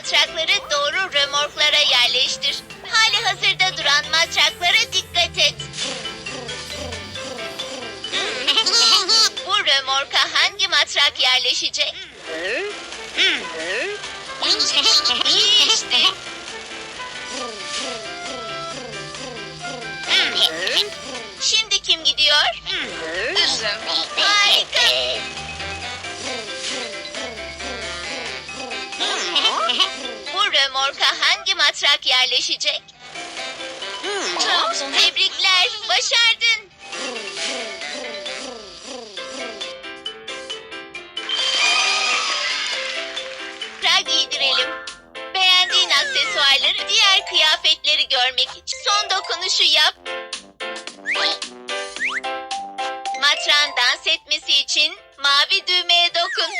matrakları doğru römorklara yerleştir. Hali hazırda duran matraklara dikkat et. Bu römorka hangi matrak yerleşecek? İyi işte. Şimdi kim gidiyor? Harika. Bu römorka hangi matrak yerleşecek? Tebrikler, başardın. Matrak giydirelim. Beğendiğin aksesuarları, diğer kıyafetleri görmek için son dokunuşu yap. Matrağın dans etmesi için mavi düğmeye dokun.